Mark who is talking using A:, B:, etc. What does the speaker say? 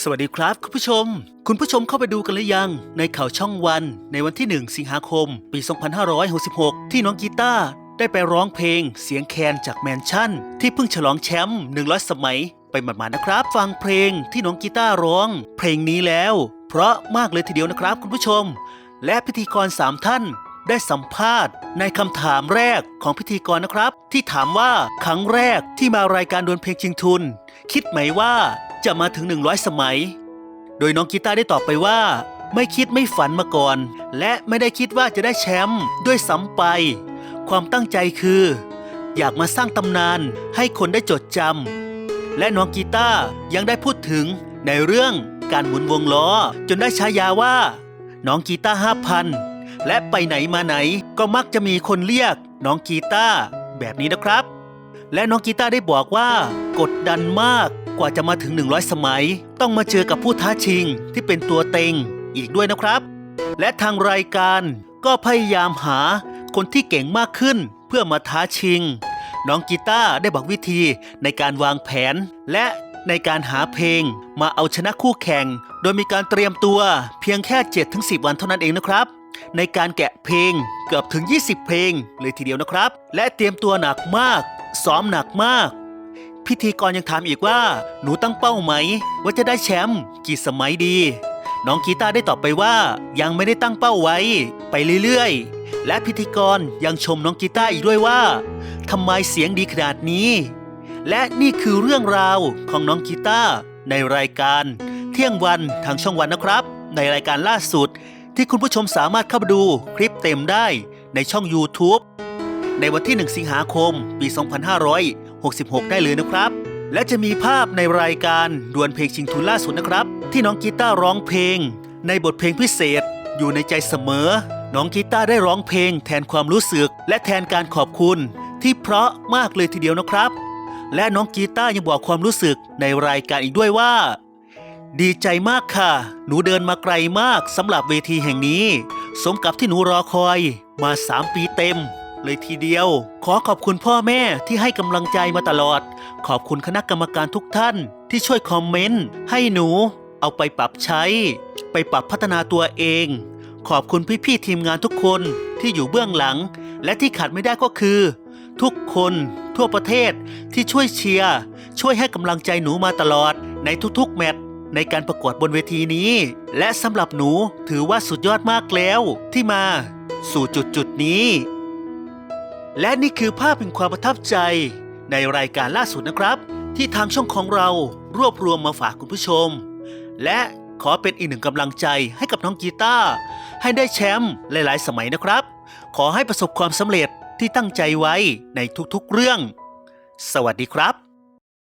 A: สวัสดีครับคุณผู้ชม คุณผู้ชมเข้าไปดูกันหรือยัง ในข่าวช่องวัน ในวันที่ 1 สิงหาคม ปี 2566 ที่น้องกีตาร์ได้ไปร้องเพลงเสียงแคนจากแมนชั่น ที่เพิ่งฉลองแชมป์100 สมัย ไปหมาดๆนะครับ ฟังเพลงที่น้องกีตาร์ร้อง เพลงนี้แล้ว เพราะมากเลยทีเดียวนะครับคุณผู้ชม และพิธีกร 3 ท่านได้สัมภาษณ์ในคำถามแรกของพิธีกรนะครับ ที่ถามว่าครั้งแรกที่มารายการดวลเพลงชิงทุน คิดไหมว่า จะมาถึง 100 สมัย โดยน้องกีตาร์ได้ตอบไปว่า ไม่คิดไม่ฝันมาก่อน และไม่ได้คิดว่าจะได้แชมป์ด้วยซ้ำไป ความตั้งใจคือ อยากมาสร้างตำนานให้คนได้จดจำและน้องกีตาร์ยังได้พูดถึงในเรื่องการหมุนวงล้อ จนได้ฉายาว่า น้องกีตาร์ห้าพันและไปไหนมาไหนก็มักจะมีคนเรียกน้องกีตาร์แบบนี้นะครับ และน้องกีตาร์ได้บอกว่ากดดันมากก ว่าจะมาถึง 100 สมัย ต้องมาเจอกับผู้ท้าชิงที่เป็นตัวเต็งอีกด้วยนะครับ และทางรายการก็พยายามหาคนที่เก่งมากขึ้นเพื่อมาท้าชิง น้องกีตาร์ได้บอกวิธีในการวางแผน และในการหาเพลง มาเอาชนะคู่แข่ง โดยมีการเตรียมตัวเพียงแค่ 7-10 วันเท่านั้นเองนะครับ ในการแกะเพลงเกือบถึง 20 เพลงเลยทีเดียวนะครับ และเตรียมตัวหนักมาก ซ้อมหนักมาก พิธีกรยังถามอีกว่า หนูตั้งเป้าไหม ว่าจะได้แชมป์กี่สมัยดี น้องกีตาร์ได้ตอบไปว่า ยังไม่ได้ตั้งเป้าไว้ ไปเรื่อยๆ และพิธีกรยังชมน้องกีตาร์อีกด้วยว่าทำไมเสียงดีขนาดนี้ และนี่คือเรื่องราวของน้องกีตาร์ในรายการ เที่ยงวันทางช่องวันนะครับ ในรายการล่าสุด ที่คุณผู้ชมสามารถเข้าไปดูคลิปเต็มได้ในช่อง YouTube ในวันที่ 1 สิงหาคม ปี 66 ได้เลยนะครับ และจะมีภาพในรายการดวลเพลงชิงทุนล่าสุดนะครับ ที่น้องกีตาร์ร้องเพลง ในบทเพลงพิเศษ อยู่ในใจเสมอ น้องกีตาร์ได้ร้องเพลง แทนความรู้สึก และแทนการขอบคุณ ที่เพราะมากเลยทีเดียวนะครับ และน้องกีตาร์ยังบอกความรู้สึกในรายการอีกด้วยว่า ดีใจมากค่ะ หนูเดินมาไกลมากสำหรับเวทีแห่งนี้ สมกับที่หนูรอคอยมา 3 ปีเต็ม เลยทีเดียว ขอขอบคุณพ่อแม่ที่ให้กำลังใจมาตลอด ขอบคุณคณะกรรมการทุกท่านที่ช่วยคอมเมนต์ให้หนูเอาไปปรับใช้ ไปปรับพัฒนาตัวเอง ขอบคุณพี่ๆทีมงานทุกคนที่อยู่เบื้องหลัง และที่ขาดไม่ได้ก็คือ ทุกคนทั่วประเทศที่ช่วยเชียร์ช่วยให้กำลังใจหนูมาตลอดในทุกๆ แมตช์ในการประกวดบนเวทีนี้ และสำหรับหนูถือว่าสุดยอดมากแล้วที่มา สู่จุดจุดๆนี้ และนี่คือภาพแห่งความประทับใจในรายการล่าสุดนะครับ ที่ทางช่องของเรารวบรวมมาฝากคุณผู้ชม และขอเป็นอีกหนึ่งกำลังใจให้กับน้องกีตาร์ให้ได้แชมป์หลาย ๆ สมัยนะครับ ขอให้ประสบความสำเร็จที่ตั้งใจไว้ในทุกๆเรื่อง สวัสดีครับ